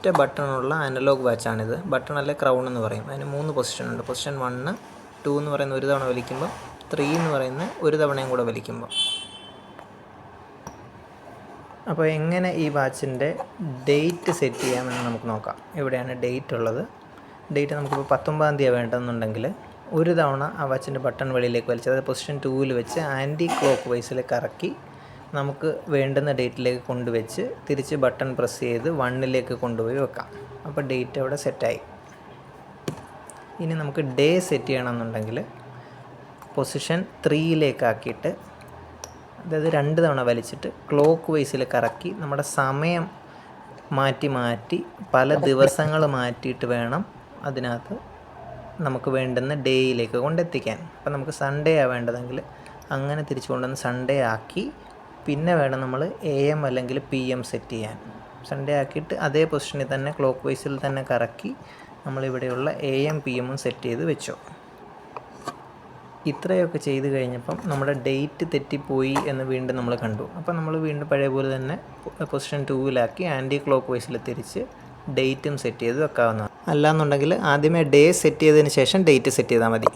ഒറ്റ ബട്ടണുള്ള അനലോഗ് വാച്ചാണിത്. ബട്ടൺ അല്ലെ ക്രൗൺ എന്ന് പറയും. അതിന് മൂന്ന് പൊസിഷൻ ഉണ്ട്. പൊസിഷൻ വണ്ണ് ടു എന്ന് പറയുന്ന ഒരു തവണ വലിക്കുമ്പോൾ ത്രീ എന്ന് പറയുന്ന ഒരു തവണയും കൂടെ വലിക്കുമ്പോൾ അപ്പോൾ എങ്ങനെ ഈ വാച്ചിന്റെ ഡേറ്റ് സെറ്റ് ചെയ്യാമെന്ന് നമുക്ക് നോക്കാം. എവിടെയാണ് ഡേറ്റ് ഉള്ളത്? ഡേറ്റ് നമുക്കിപ്പോൾ പത്തൊമ്പതാം തീയതി വേണ്ടതെന്നുണ്ടെങ്കിൽ ഒരു തവണ ആ വാച്ചിന്റെ ബട്ടൺ വെളിയിലേക്ക് വലിച്ച് അതായത് പൊസിഷൻ ടൂവിൽ വെച്ച് ആന്റി ക്ലോക്ക് വൈസിൽ കറക്കി നമുക്ക് വേണ്ടുന്ന ഡേറ്റിലേക്ക് കൊണ്ടുവച്ച് തിരിച്ച് ബട്ടൺ പ്രസ് ചെയ്ത് വണ്ണിലേക്ക് കൊണ്ടുപോയി വെക്കാം. അപ്പോൾ ഡേറ്റ് അവിടെ സെറ്റായി. ഇനി നമുക്ക് ഡേ സെറ്റ് ചെയ്യണമെന്നുണ്ടെങ്കിൽ പൊസിഷൻ ത്രീയിലേക്കാക്കിയിട്ട് അതായത് രണ്ട് തവണ വലിച്ചിട്ട് ക്ലോക്ക് വൈസിൽ കറക്കി നമ്മുടെ സമയം മാറ്റി മാറ്റി പല ദിവസങ്ങൾ മാറ്റിയിട്ട് വേണം അതിനകത്ത് നമുക്ക് വേണ്ടുന്ന ഡേയിലേക്ക് കൊണ്ടെത്തിക്കാൻ. അപ്പം നമുക്ക് സൺഡേ ആ വേണ്ടതെങ്കിൽ അങ്ങനെ തിരിച്ചു കൊണ്ടുവന്ന് സൺഡേ ആക്കി പിന്നെ വേണം നമ്മൾ എ എം അല്ലെങ്കിൽ പി എം സെറ്റ് ചെയ്യാൻ. സൺഡേ ആക്കിയിട്ട് അതേ പൊസിഷനിൽ തന്നെ ക്ലോക്ക് വൈസിൽ തന്നെ കറക്കി നമ്മളിവിടെയുള്ള എ എം പി എമ്മും സെറ്റ് ചെയ്ത് വെച്ചോ. ഇത്രയൊക്കെ ചെയ്ത് കഴിഞ്ഞപ്പം നമ്മുടെ ഡേറ്റ് തെറ്റിപ്പോയി എന്ന് വീണ്ടും നമ്മൾ കണ്ടു. അപ്പോൾ നമ്മൾ വീണ്ടും പഴയ പോലെ തന്നെ പൊസിഷൻ ടൂവിലാക്കി ആന്റി ക്ലോക്ക് വൈസിൽ തിരിച്ച് ഡേറ്റും സെറ്റ് ചെയ്ത് വെക്കാവുന്നതാണ്. അല്ലാന്നുണ്ടെങ്കിൽ ആദ്യമേ ഡേ സെറ്റ് ചെയ്തതിന് ശേഷം ഡേറ്റ് സെറ്റ് ചെയ്താൽ മതി.